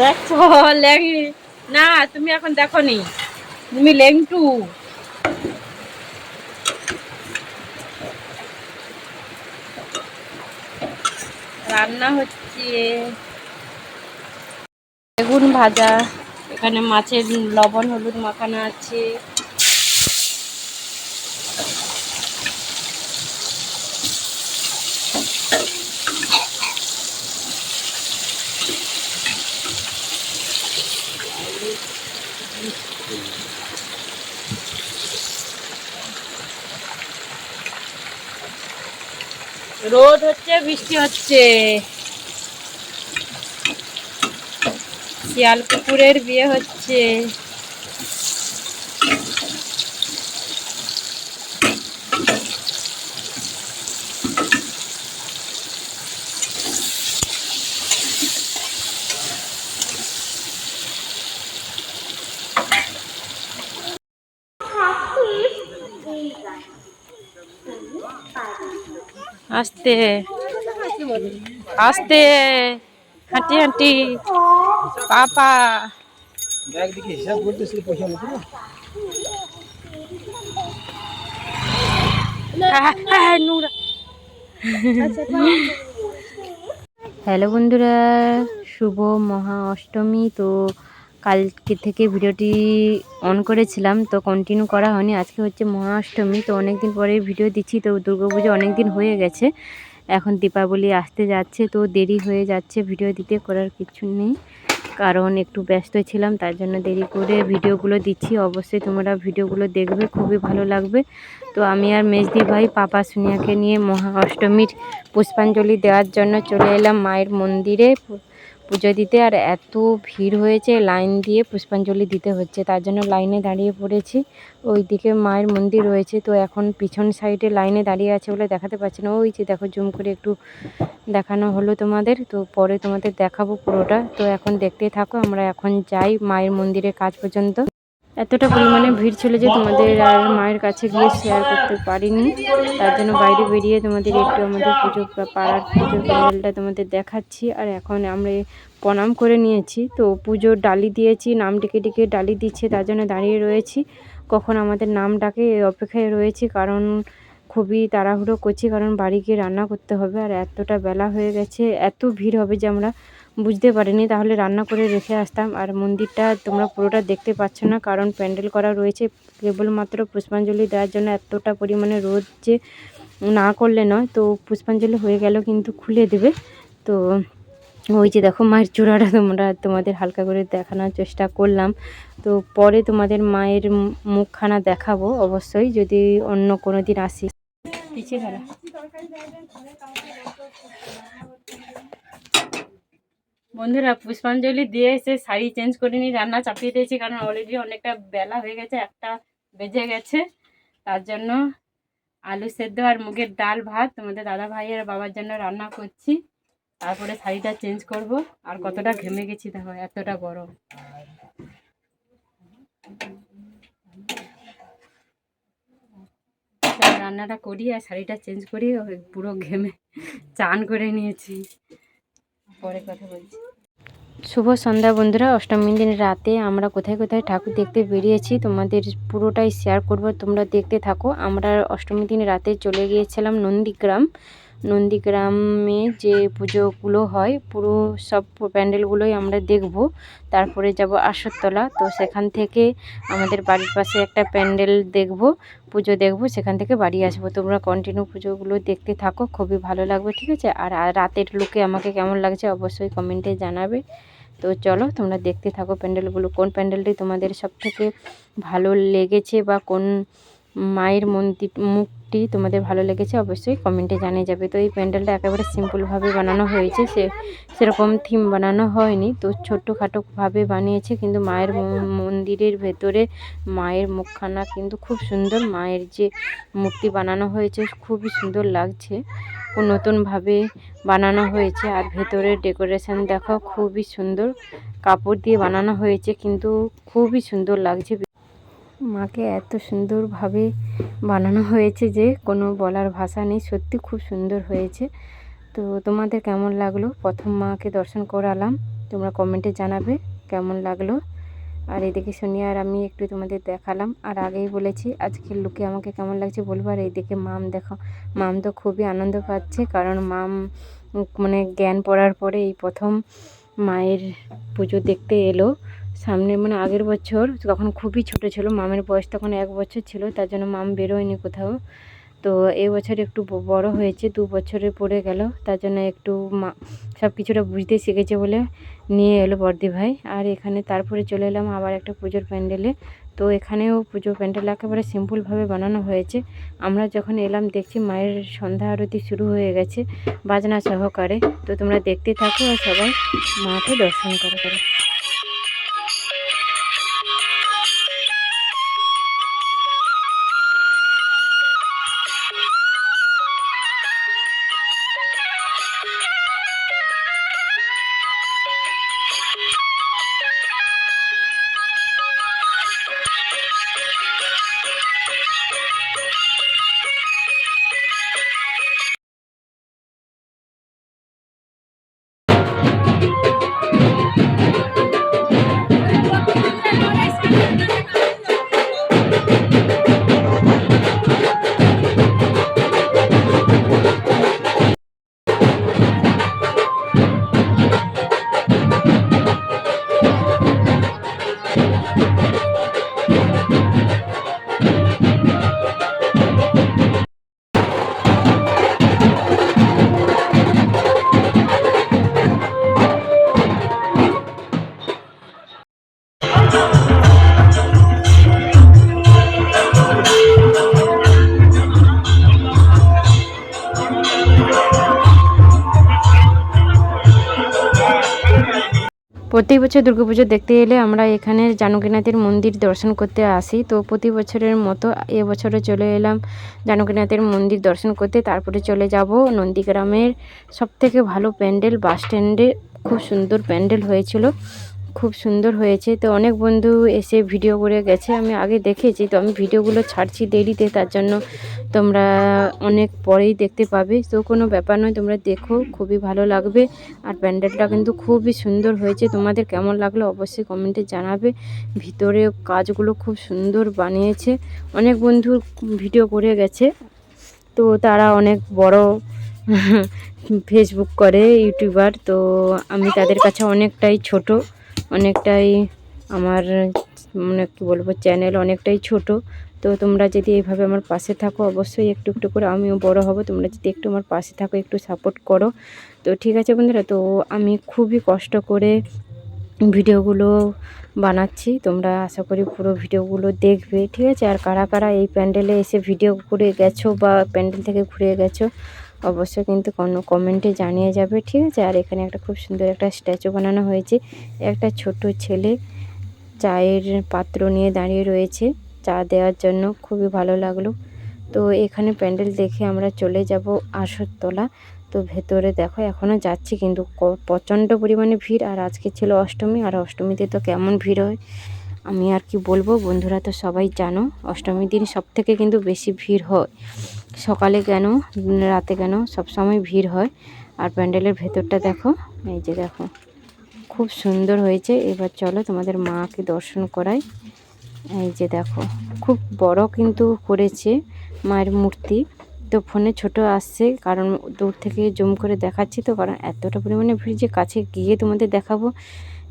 দেখছ লেং না, তুমি এখন দেখো নি তুমি লেংটু। রান্না হচ্ছে বেগুন ভাজা, এখানে মাছের লবণ, হলুদ মাখানো আছে। রোদ হচ্ছে বৃষ্টি হচ্ছে। শিয়াল কুকুরের বিয়ে হচ্ছে। আস্তে আস্তে হাঁটি হাঁটি পাপা। করতেছিল পয়সা মতো হ্যালো বন্ধুরা শুভ মহা অষ্টমী। তো কালকে থেকে ভিডিওটি অন করেছিলাম, তো কন্টিনিউ করা হয়নি। আজকে হচ্ছে মহা অষ্টমী তো অনেক দিন পরে ভিডিও দিচ্ছি, তো দুর্গাপুজো অনেক দিন হয়ে গেছে। এখন দীপাবলি আসতে যাচ্ছে, তো দেরি হয়ে যাচ্ছে ভিডিও দিতে, করার কিছু নেই। কারণ একটু ব্যস্ত ছিলাম, তার জন্য দেরি করে ভিডিওগুলো দিচ্ছি। অবশ্যই তোমরা ভিডিওগুলো দেখবে, খুবই ভালো লাগবে। তো আমি আর মেজদি ভাই, পাপা সুনিয়াকে নিয়ে মহা অষ্টমীর পুষ্পাঞ্জলি দেওয়ার জন্য চলে এলাম মায়ের মন্দিরে। পুজো দিতে আর এত ভিড় হয়েছে, লাইন দিয়ে পুষ্পাঞ্জলি দিতে হচ্ছে, তার জন্য লাইনে দাঁড়িয়ে পড়েছি। ওইদিকে মায়ের মন্দির রয়েছে, তো এখন পিছন সাইডে লাইনে দাঁড়িয়ে আছে বলে দেখাতে পারছি না। ওই যে দেখো, জুম করে একটু দেখানো হলো তোমাদের, তো পরে তোমাদের দেখাবো পুরোটা। তো এখন দেখতে থাকো, আমরা এখন যাই মায়ের মন্দিরের কাজ পর্যন্ত। এতটা পরিমাণে ভিড় ছিল যে তোমাদের আর মায়ের কাছে গিয়ে শেয়ার করতে পারিনি। তার জন্য বাইরে বেরিয়ে তোমাদের একটু আমাদের পুজো পাড়ার পুজোর প্যান্ডেলটা তোমাদের দেখাচ্ছি। আর এখন আমরা প্রণাম করে নিয়েছি। তো পুজোর ডালি দিয়েছি, নাম ডেকে ডেকে ডালি দিচ্ছে, তার জন্য দাঁড়িয়ে রয়েছি। কখন আমাদের নাম ডাকে অপেক্ষায় রয়েছি, কারণ খুবই তাড়াহুড়ো করছি, কারণ বাড়ি গিয়ে রান্না করতে হবে। আর এতটা বেলা হয়ে গেছে, এত ভিড় হবে যে আমরা বুঝতে পারিনি, তাহলে রান্না করে রেখে আসতাম। আর মন্দিরটা তোমরা পুরোটা দেখতে পাচ্ছ না, কারণ প্যান্ডেল করা রয়েছে। কেবলমাত্র পুষ্পাঞ্জলি দেওয়ার জন্য এতটা পরিমাণে রোদ যে না করলে নয়। তো পুষ্পাঞ্জলি হয়ে গেল, কিন্তু খুলে দেবে। তো ওই যে দেখো মায়ের চূড়াটা তোমরা, তোমাদের হালকা করে দেখানোর চেষ্টা করলাম। তো পরে তোমাদের মায়ের মুখখানা দেখাবো অবশ্যই, যদি অন্য কোনো দিন আসি পিছিয়ে বন্ধুরা, পুষ্পাঞ্জলি দিয়ে এসে শাড়ি চেঞ্জ করে নিয়ে রান্না চাপিয়ে দিয়েছি, কারণ অলরেডি অনেকটা বেলা হয়ে গেছে, একটা বেজে গেছে। তার জন্য আলু সেদ্ধ আর মুগের ডাল ভাত তোমাদের দাদা ভাই আর বাবার জন্য রান্না করছি। তারপরে শাড়িটা চেঞ্জ করব। আর কতটা ঘেমে গেছি দেখো, এতটা গরম। রান্নাটা করি আর শাড়িটা চেঞ্জ করি পুরো ঘেমে চান করে নিয়েছি। পরে কথা বলছি। শুভ সন্ধ্যা বন্ধুরা। অষ্টমীর দিন রাতে আমরা কোথায় কোথায় ঠাকুর দেখতে বেরিয়েছি তোমাদের পুরোটাই শেয়ার করব। তোমরা দেখতে থাকো। আমরা অষ্টমীর দিন রাতে চলে গিয়েছিলাম নন্দীগ্রাম। নন্দীগ্রামে যে পুজোগুলো হয়, পুরো সব প্যান্ডেলগুলোই আমরা দেখব। তারপরে যাব আসরতলা তো সেখান থেকে আমাদের বাড়ির পাশে একটা প্যান্ডেল দেখব, পুজো দেখব, সেখান থেকে বাড়ি আসব। তোমরা কন্টিনিউ পুজোগুলো দেখতে থাকো, খুবই ভালো লাগবে, ঠিক আছে? আর রাতের লুকে আমাকে কেমন লাগছে অবশ্যই কমেন্টে জানাবে। তো চলো, তোমরা দেখতে থাকো প্যান্ডেলগুলো, কোন প্যান্ডেলটি তোমাদের সব থেকে ভালো লেগেছে বা কোন মায়ের মন্দির মুখটি তোমাদের ভালো লেগেছে, অবশ্যই কমেন্টে জানিয়ে যাবে। তো এই প্যান্ডেলটা একেবারে সিম্পলভাবে বানানো হয়েছে, সে সেরকম থিম বানানো হয়নি। তো ছোটোখাটোভাবে বানিয়েছে, কিন্তু মায়ের মন্দিরের ভেতরে মায়ের মুখখানা কিন্তু খুব সুন্দর। মায়ের যে মূর্তি বানানো হয়েছে, খুবই সুন্দর লাগছে। নতুনভাবে বানানো হয়েছে, আর ভেতরের ডেকোরেশন দেখো, খুবই সুন্দর। কাপড় দিয়ে বানানো হয়েছে, কিন্তু খুবই সুন্দর লাগছে। মাকে এত সুন্দরভাবে বানানো হয়েছে যে কোনো বলার ভাষা নেই, সত্যি খুব সুন্দর হয়েছে। তো তোমাদের কেমন লাগল? প্রথম মাকে দর্শন করালাম, তোমরা কমেন্টে জানাবে কেমন লাগল। আর এদিকে সোনিয়া আর আমি একটু তোমাদের দেখালাম। আর আগেই বলেছি, আজকের লুকে আমাকে কেমন লাগছে বলব? আর এইদিকে মাম দেখো, মাম তো খুবই আনন্দ পাচ্ছে, কারণ মাম মানে জ্ঞান পড়ার পরে এই প্রথম মায়ের পুজো দেখতে এলো। সামনে মানে আগের বছর তখন খুবই ছোট ছিল, মামের বয়স তখন এক বছর ছিল, তার জন্য মাম বেরোয়নি কোথাও। তো এই বছর একটু বড় হয়েছে, দু বছরে পড়ে গেল, তার জন্য একটু মা, সব কিছুটা বুঝতে শিখেছে বলে নিয়ে এলো বর্দি ভাই। আর এখানে তারপরে চলে এলাম আবার একটা পুজোর প্যান্ডেলে। তো এখানেও পুজো প্যান্ডেল একেবারে সিম্পলভাবে বানানো হয়েছে। আমরা যখন এলাম দেখছি মায়ের সন্ধ্যা আরতি শুরু হয়ে গেছে, বাজনা সহকারে। তো তোমরা দেখতে থাকো আর সবাই মাকে দর্শন করো করো। প্রতি বছর দুর্গাপুজো দেখতে এলে আমরা এখানে জানকীনাথের মন্দির দর্শন করতে আসি। তো প্রতি বছরের মতো এবছরে চলে এলাম জানকীনাথের মন্দির দর্শন করতে। তারপরে চলে যাব নন্দীগ্রামের সবথেকে ভালো প্যান্ডেল বাস স্ট্যান্ডে। খুব সুন্দর প্যান্ডেল হয়েছিল। খুব সুন্দর হয়েছে। তো অনেক বন্ধু এসে ভিডিও করে গেছে। আমি আগে দেখেছি, তো আমি ভিডিওগুলো ছাড়ছি দেরিতে, তার জন্য তোমরা অনেক পরেই দেখতে পাবে। তো কোনো ব্যাপার নয়, তোমরা দেখো, খুবই ভালো লাগবে। আর প্যান্ডেলটা কিন্তু খুবই সুন্দর হয়েছে। তোমাদের কেমন লাগল অবশ্যই কমেন্টে জানাবে। ভিতরে কাজগুলো খুব সুন্দর বানিয়েছে। অনেক বন্ধু ভিডিও করে গেছে। তো তারা অনেক বড় ফেসবুক করে, ইউটিউবার। তো আমি তাদের কাছে অনেকটাই ছোট। অনেকটাই আমার মানে কী বলব চ্যানেল অনেকটাই ছোট। তো তোমরা যদি এইভাবে আমার পাশে থাকো, অবশ্যই একটু একটু করে আমিও বড় হব। তোমরা যদি একটু আমার পাশে থাকো, একটু সাপোর্ট করো। তো ঠিক আছে বন্ধুরা, তো আমি খুবই কষ্ট করে ভিডিওগুলো বানাচ্ছি। তোমরা আশা করি পুরো ভিডিওগুলো দেখবে। ঠিক আছে, আর কারা কারা এই প্যান্ডেলে এসে ভিডিও করে গেছো বা প্যান্ডেল থেকে ঘুরে গেছো অবশ্যই কিন্তু কোনো কমেন্টে জানিয়ে যাবে, ঠিক আছে? আর এখানে একটা খুব সুন্দর একটা স্ট্যাচু বানানো হয়েছে। একটা ছোট ছেলে চায়ের পাত্র নিয়ে দাঁড়িয়ে রয়েছে, চা দেওয়ার জন্য। খুবই ভালো লাগল। তো এখানে প্যান্ডেল দেখে আমরা চলে যাব আসরতলা তো ভেতরে দেখো এখনও যাচ্ছি কিন্তু প্রচণ্ড পরিমাণে ভিড়। আর আজকে ছিল অষ্টমী, আর অষ্টমীতে তো কেমন ভিড় হয় আমি আর কি বলব? বন্ধুরা তো সবাই জানো, অষ্টমীর দিন সব থেকে কিন্তু বেশি ভিড় হয়। সকালে কেন, রাতে কেন, সব সময় ভিড় হয়। আর প্যান্ডেলের ভেতরটা দেখো, এই যে দেখো, খুব সুন্দর হয়েছে। এবার চলো তোমাদের মাকে দর্শন করাই। এই যে দেখো, খুব বড় কিন্তু করেছে মায়ের মূর্তি। তো ফোনে ছোট আসছে, কারণ দূর থেকে জুম করে দেখাচ্ছি তো, কারণ এতটা পরিমাণে ভিড় যে কাছে গিয়ে তোমাদের দেখাবো,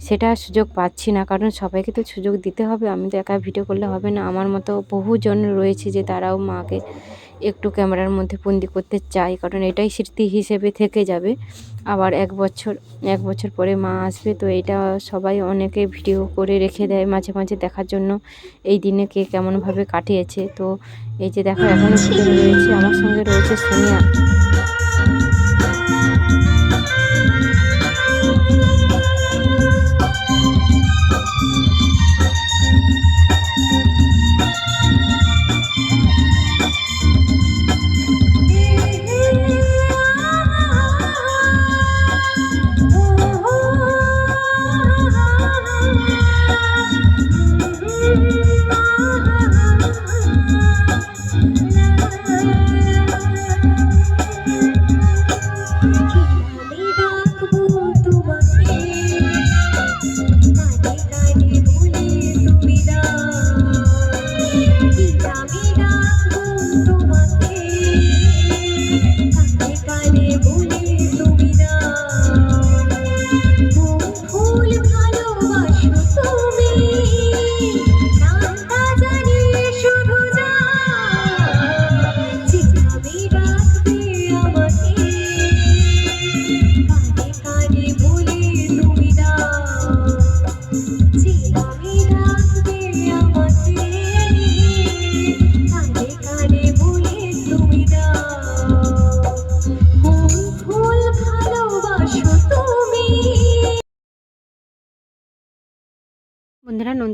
সেটা সুযোগ পাচ্ছি না। কারণ সবাইকে তো সুযোগ দিতে হবে, আমি তো একা ভিডিও করলে হবে না। আমার মতো বহুজন রয়েছে যে তারাও মাকে একটু ক্যামেরার মধ্যে বন্দি করতে চাই, কারণ এটাই স্মৃতি হিসেবে থেকে যাবে। আবার এক বছর এক বছর পরে মা আসবে, তো এটা সবাই অনেকে ভিডিও করে রেখে দেয় মাঝে মাঝে দেখার জন্য, এই দিনে কে কেমনভাবে কাটিয়েছে। তো এই যে দেখো এখনও রয়েছে, আমার সঙ্গে রয়েছে সোনিয়া।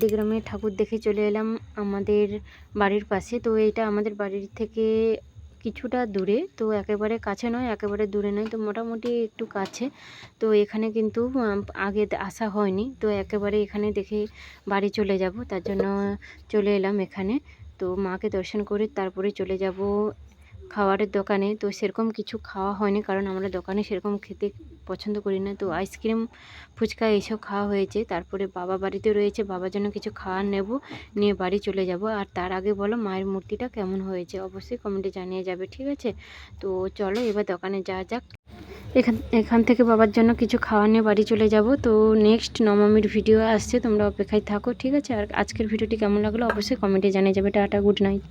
নন্দীগ্রামে ঠাকুর দেখে চলে এলাম আমাদের বাড়ির পাশে। তো এটা আমাদের বাড়ির থেকে কিছুটা দূরে। তো একেবারে কাছে নয়, একেবারে দূরে নয়, তো মোটামুটি একটু কাছে। তো এখানে কিন্তু আগে আসা হয়নি। তো একেবারে এখানে দেখে বাড়ি চলে যাব, তার জন্য চলে এলাম এখানে। তো মাকে দর্শন করে তারপরে চলে যাব খাবারের দোকানে। তো সেরকম কিছু খাওয়া হয়নি কারণ আমরা দোকানে সেরকম খেতে পছন্দ করি না। তো আইসক্রিম, ফুচকা এইসব খাওয়া হয়েছে। তারপরে বাবা বাড়িতে রয়েছে। বাবার জন্য কিছু খাওয়ার নেব, নিয়ে বাড়ি চলে যাব। আর তার আগে বলো মায়ের মূর্তিটা কেমন হয়েছে? অবশ্যই কমেন্টে জানিয়ে যাবে, ঠিক আছে? তো চলো এবার দোকানে যাওয়া যাক। এখান এখান থেকে বাবার জন্য কিছু খাওয়া নিয়ে বাড়ি চলে যাব। তো নেক্সট নবমীর ভিডিও আসছে, তোমরা অপেক্ষায় থাকো, ঠিক আছে? আর আজকের ভিডিওটি কেমন লাগল অবশ্যই কমেন্টে জানিয়ে যাবে। Tata good night